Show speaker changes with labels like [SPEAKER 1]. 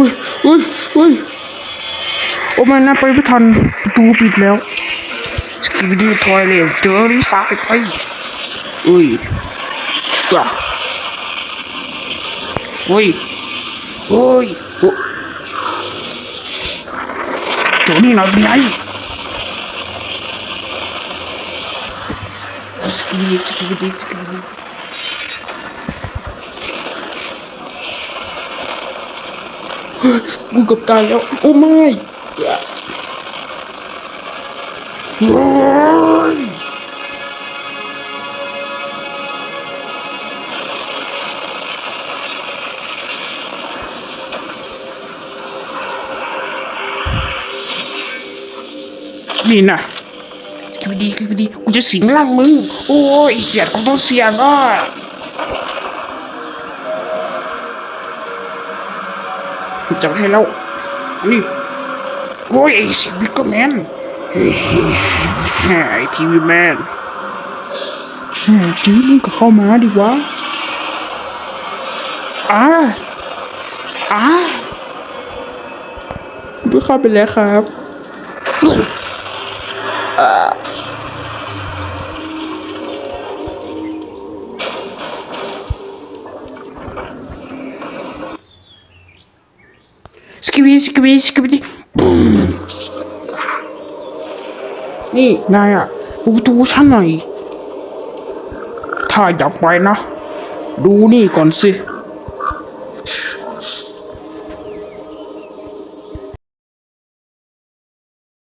[SPEAKER 1] อุ้ยอุ้ยอุ้ยโอ้ม่นะไปไม่ทันประตูปิดแล้วสกิปดีทอยเลยเจอลิซ่าไปไปอุ้ยจ้ะอุ้ยอุ้ยโอ้เจอนี่หน่อยเป็นไงสกิปดีสกิปดีสกิปดี กูกับตายแล้ว โอ้ไม่นี่นะคือดีคือดี กูจะสิงร่างมึง โอ้ยเสียดกูต้องเสียงอะ จับให้แล้วนี่โอ้ยไอ้สิวิกเกอร์แมนเฮ้ยไอ้ทีวีแมนแหมจีมึงก็เข้ามาดิวะอ่าอ่ากูเข้าไปแล้วครับอ่า สกิบีสกิบีสกิบินี่นายอะดูตูฉันหน่อย ถ้าอยากไปนะ ดูนี่ก่อนสิ